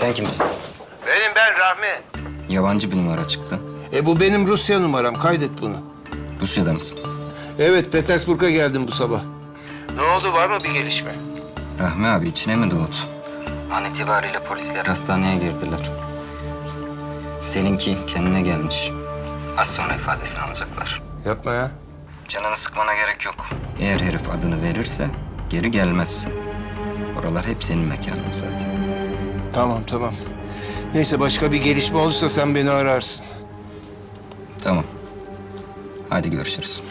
Sen kimsin? Benim ben Rahmi. Yabancı bir numara çıktı. E bu benim Rusya numaram. Kaydet bunu. Rusya'da mısın? Evet Petersburg'a geldim bu sabah. Ne oldu var mı bir gelişme? Rahmi abi içine mi doğdu? An itibariyle polisler hastaneye girdiler. Seninki kendine gelmiş. Az sonra ifadesini alacaklar. Yapma ya. Canını sıkmana gerek yok. Eğer herif adını verirse geri gelmezsin. Oralar hep senin mekanın zaten. Tamam tamam. Neyse başka bir gelişme olursa sen beni ararsın. Tamam. Hadi görüşürüz.